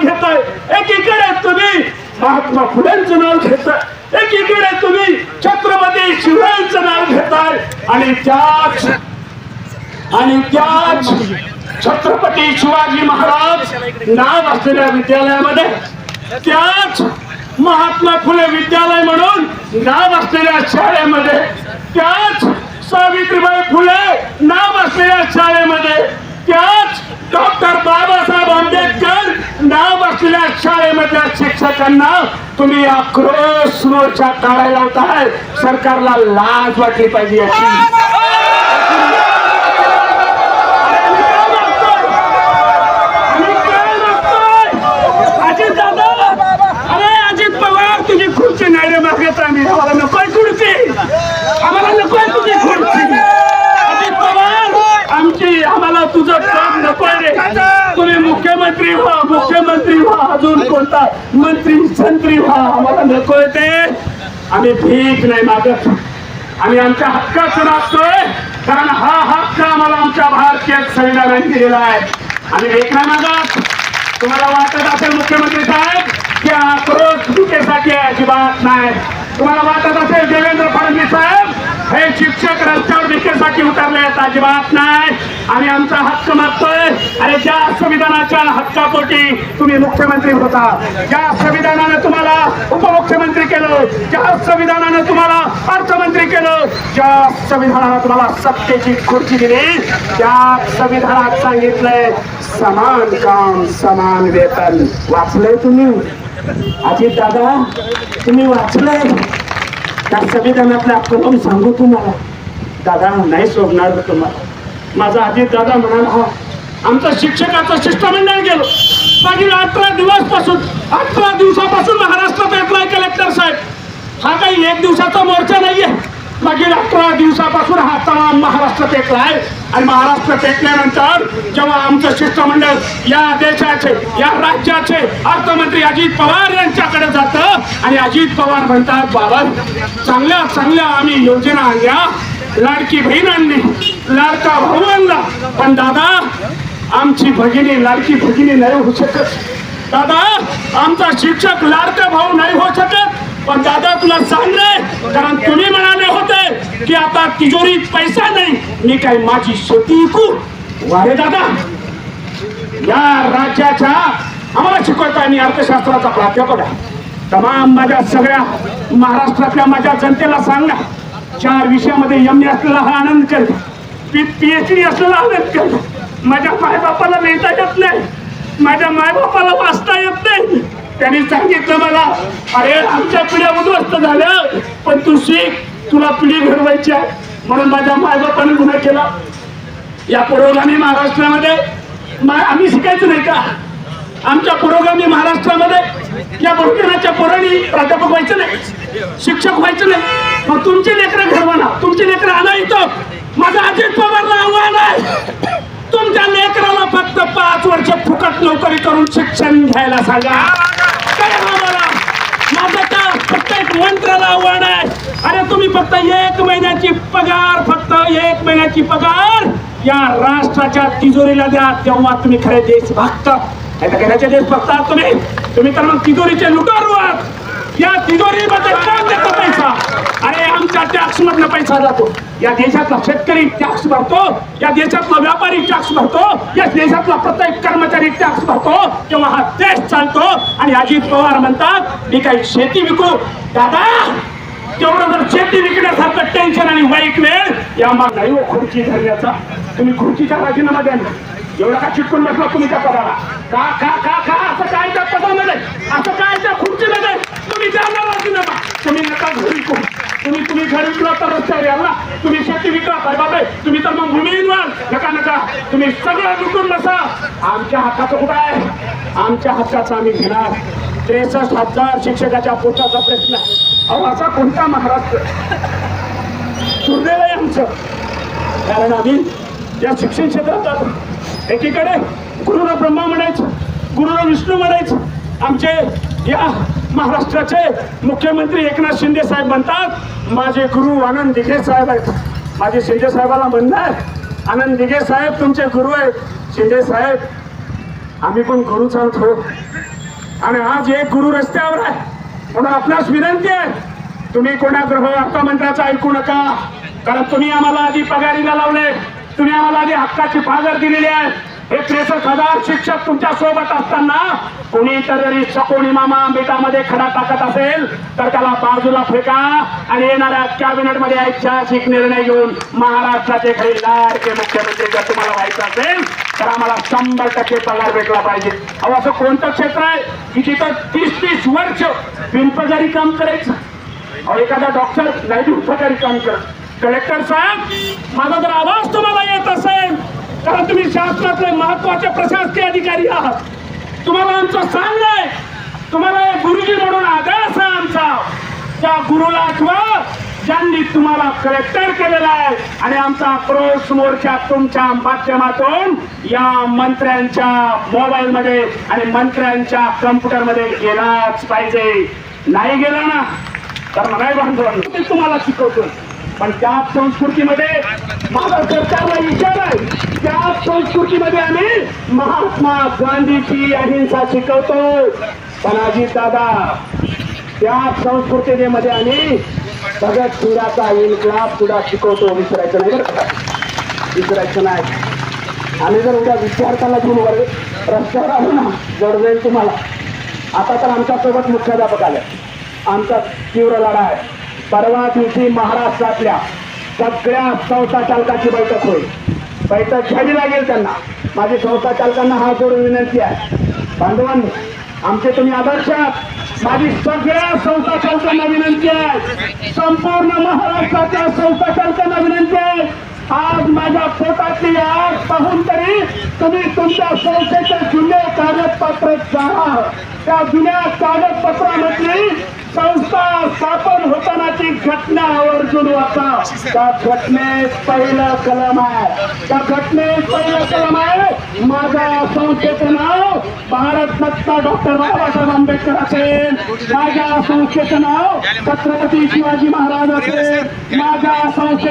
घेताय. एकीकडे तुम्ही महात्मा फुलेंचं नाव घेताय. एकीकडे तुम्ही छत्रपती शिवरायांचं नाव घेताय. आणि त्याच आणि त्याच छत्रपती शिवाजी महाराज नाव असलेल्या विद्यालयामध्ये त्याच महात्मा फुले विद्यालय म्हणून नाव असलेल्या शाळेमध्ये त्याच सावित्रीबाई फुले नाव असलेल्या शाळेमध्ये त्याच डॉक्टर बाबासाहेब आंबेडकर नाव असलेल्या शाळेमधल्या शिक्षकांना तुम्ही आक्रोश मोर्चा काढायला होताय सरकारला लाज वाटली पाहिजे याची. अजित दादा अरे अजित पवार तुझी खुर्ची नाही रे मागत आम्ही आम्हाला नकोय खुर्ची आम्हाला नकोय तुझी खुर्ची अजित पवार आमची आम्हाला तुझं काम नकोय रे मंत्री मुख्यमंत्री व्हा मुख्यमंत्री व्हा अजून कोणता? मंत्री संत्री व्हा आम्हाला नकोय ते. आम्ही भीक नाही मागत. आम्ही आमच्या हक्काचं मागतोय कारण हा हक्क आम्हाला आमच्या भारतीय संविधानाने दिलेला आहे. आणि एक नाही मागत. तुम्हाला वाटत असेल मुख्यमंत्री साहेब की आक्रोश भीकेसाठी अजिबात नाही. तुम्हाला वाटत असेल देवेंद्र फडणवीस साहेब हे शिक्षक रस्त्यावर भीकेसाठी उतरले अजिबात नाही. आम्ही आमचा हक्क मागतोय. अरे ज्या संविधानाच्या हक्कापोटी तुम्ही मुख्यमंत्री होता ज्या संविधानानं तुम्हाला उपमुख्यमंत्री केलं ज्या संविधानानं तुम्हाला अर्थमंत्री केलं ज्या संविधानानं तुम्हाला सत्तेची खुर्ची दिली त्या संविधानात सांगितलंय समान काम समान वेतन. वाचलंय तुम्ही? अजित दादा तुम्ही वाचलंय? त्या संविधानातल्या कलम सांगू तुम्हाला. दादा नाही सोडणार तुम्हाला माझा आधी दादा म्हणाला हा आमचं शिक्षकाचं शिष्टमंडळ गेलो. मागील अठरा दिवसपासून अठरा दिवसापासून महाराष्ट्रात येतलाय कलेक्टर साहेब. हा काही एक दिवसाचा मोर्चा नाहीये. मागील अठरा दिवसापासून हा तमाम महाराष्ट्रात येतलाय आणि महाराष्ट्रात पेटल्यानंतर जेव्हा आमचं शिष्टमंडळ या देशाचे या राज्याचे अर्थमंत्री अजित पवार यांच्याकडे जातं आणि अजित पवार म्हणतात बाबा चांगल्या चांगल्या आम्ही योजना आणल्या. लाडकी बहीण आणली लाडका भाऊ आणला पण दादा आमची भगिनी लाडकी भगिनी नाही होऊ शकत. दादा आमचा शिक्षक लाडका भाऊ नाही होऊ शकत. पण दादा तुला सांग रे. कारण तुम्ही म्हणाले होते की आता तिजोरीत पैसा नाही. मी काय माझी शेती विकू? वारे दादा. या राज्याच्या आम्हाला शिकवता मी अर्थशास्त्राचा प्राध्यापक आहे. तमाम माझ्या सगळ्या महाराष्ट्रातल्या माझ्या जनतेला सांगा. चार विषयामध्ये एम ए असलेला हा आनंद करतो पी एच डी असलेला आनंद करतो माझ्या मायबापाला लिहिता येत नाही. माझ्या मायबापाला वाचता येत त्यांनी सांगितलं मला अरे आमच्या पिढ्या उद्ध्वस्त झाल्या पण तू शिक तुला पिढी घडवायची आहे. म्हणून माझ्या मायबापाने गुन्हा केला. या पुरोगामी महाराष्ट्रामध्ये मा- आम्ही शिकायचं नाही का? आमच्या पुरोगामी महाराष्ट्रामध्ये या बहुजनाच्या पोरांनी प्राध्यापक व्हायचं नाही शिक्षक व्हायचं नाही. मग तुमचे लेकरं घडवाना तुमचे लेकरं आणा इथं. माझं अजित पवारला आव्हान आहे. तुमच्या लेकराला फक्त पाच वर्ष फुकट नोकरी करून शिक्षण घ्यायला सांगा. माझं आम्हाला माझं एक प्रत्येक आव्हान आहे. अरे तुम्ही फक्त एक महिन्याची पगार फक्त एक महिन्याची पगार या राष्ट्राच्या तिजोरीला द्या. तेव्हा तुम्ही खरे देशभक्त. नाही तर घराचे देशभक्त आहात तुम्ही. तुम्ही तर मग तिजोरीचे लुटारू आहात. या तिजोरीमध्ये काम देतो पैसा. अरे आमच्या टॅक्स मधला पैसा जातो. या देशातला शेतकरी टॅक्स भरतो. या देशातला व्यापारी टॅक्स भरतो. या देशातला प्रत्येक कर्मचारी टॅक्स भरतो. तेव्हा हा देश चालतो. आणि अजित पवार म्हणतात मी काही शेती विकू. दादा तेवढं जर शेती विकण्यासारखं टेन्शन आणि वाईट वेळ या माग नाही हो, खुर्ची धरण्याचा. तुम्ही खुर्चीच्या राजीनामा द्या एवढा का चिटकून बसला तुम्ही त्या पदाला. का का का का? असं काय त्या पदामध्ये? असं काय त्या खुर्चीमध्ये? तुम्ही द्या नका. तुम्ही नका घरी तुम्ही तुम्ही घरी विकला तर रस्त्यावर याल ना. तुम्ही शेती विकला काय बाबा तुम्ही तर मग भूमीहीन व्हाल नका नका. तुम्ही सगळं विकून बसा. आमच्या हक्काचं कुठं आहे? आमच्या हक्काचं आम्ही घेणार. त्रेसष्ट हजार शिक्षकाच्या पोटाचा प्रश्न आहे. अहो असा कोणता महाराष्ट्र? दुर्दैव आहे आमचं. कारण आम्ही या शिक्षण क्षेत्रात जातो एकीकडे गुरुला ब्रह्मा म्हणायचं गुरुला विष्णू म्हणायचं. आमचे या महाराष्ट्राचे मुख्यमंत्री एकनाथ शिंदे साहेब म्हणतात माझे गुरु आनंद दिघे साहेब आहेत. माझे शिंदे साहेबाला म्हणणार आनंद दिघे साहेब तुमचे गुरु आहेत. शिंदे साहेब आम्ही पण गुरुच आहोत. हो आणि आज एक गुरु रस्त्यावर आहे. म्हणून आपणास विनंती आहे तुम्ही कोणा ग्रह अर्थमंत्र्याचं ऐकू नका कारण तुम्ही आम्हाला आधी पगारीला लावले. तुम्ही आम्हाला आधी हक्काची पागर दिलेली आहे. हे त्रेसष्ट हजार शिक्षक तुमच्यासोबत असताना कोणीतरी सकोणी मामा बेटामध्ये खडा टाकत असेल तर त्याला बाजूला फेका आणि येणाऱ्या कॅबिनेटमध्ये ऐतिहासिक निर्णय घेऊन महाराष्ट्राचे खरे लाडके मुख्यमंत्री जर तुम्हाला व्हायचं असेल तर आम्हाला शंभर टक्के पगार भेटला पाहिजे. अहो असं कोणतं क्षेत्र आहे? की जिथं तीस तीस वर्ष पिंपजारी काम करायचं. अहो एखादा डॉक्टर नाही उपचारी काम करत. कलेक्टर साहेब माझा जर आवाज तुम्हाला येत असेल कारण तुम्ही शासनातले महत्त्वाचे प्रशासकीय अधिकारी आहात. तुम्हाला आमचं सांगलंय तुम्हाला एक गुरुजी म्हणून आदर्श आहे आमचा. त्या गुरुला आठवा ज्यांनी तुम्हाला कलेक्टर केलेला आहे आणि आमचा क्रोश मोर्चा तुमच्या माध्यमातून या मंत्र्यांच्या मोबाईल मध्ये आणि मंत्र्यांच्या कम्प्युटरमध्ये गेलाच पाहिजे. नाही गेला ना तर नाही बांधव तुम्हाला शिकवतो पण त्या संस्कृतीमध्ये माझा सरकारला विचार आहे. त्या संस्कृतीमध्ये आम्ही महात्मा गांधीची अहिंसा शिकवतो. पण अजित दादा त्या संस्कृतीमध्ये आम्ही भगत सिंगाचा इन्कलाब सुद्धा शिकवतो विसरायचं नाही बरं विसरायचं नाही. आम्ही जर उद्या विद्यार्थ्याला घेऊन वर रस्त्यावर आलो ना जड जाईल तुम्हाला. आता तर आमच्यासोबत मुख्याध्यापक आले. आमचा तीव्र लढा आहे. परवा दिवशी महाराष्ट्रातल्या सगळ्या संस्था चालकाची बैठक होईल. बैठक घ्यावी लागेल त्यांना. माझी संस्था चालकांना हा जोडून विनंती आहे. बांधवांनी आमचे तुम्ही आदर्श आहात. माझी सगळ्या संस्था चालकांना विनंती आहे. संपूर्ण महाराष्ट्राच्या संस्था चालकांना विनंती आहे. आज माझ्या पोटातली आग पाहून तरी तुम्ही तुमच्या संस्थेचे जुने कागदपत्र जाणा त्या जुन्या कागदपत्रामधली संस्था स्थापन हो घटना आवर्जून वाचा. त्या घटनेत पहिलं कलम आहे. त्या घटनेत पहिलं कलम आहे. माझ्या संस्थेचं नाव भारत रत्न डॉक्टर बाबासाहेब आंबेडकर असेल. माझ्या संस्थेचं नाव छत्रपती शिवाजी महाराज असेल. माझ्या संस्थे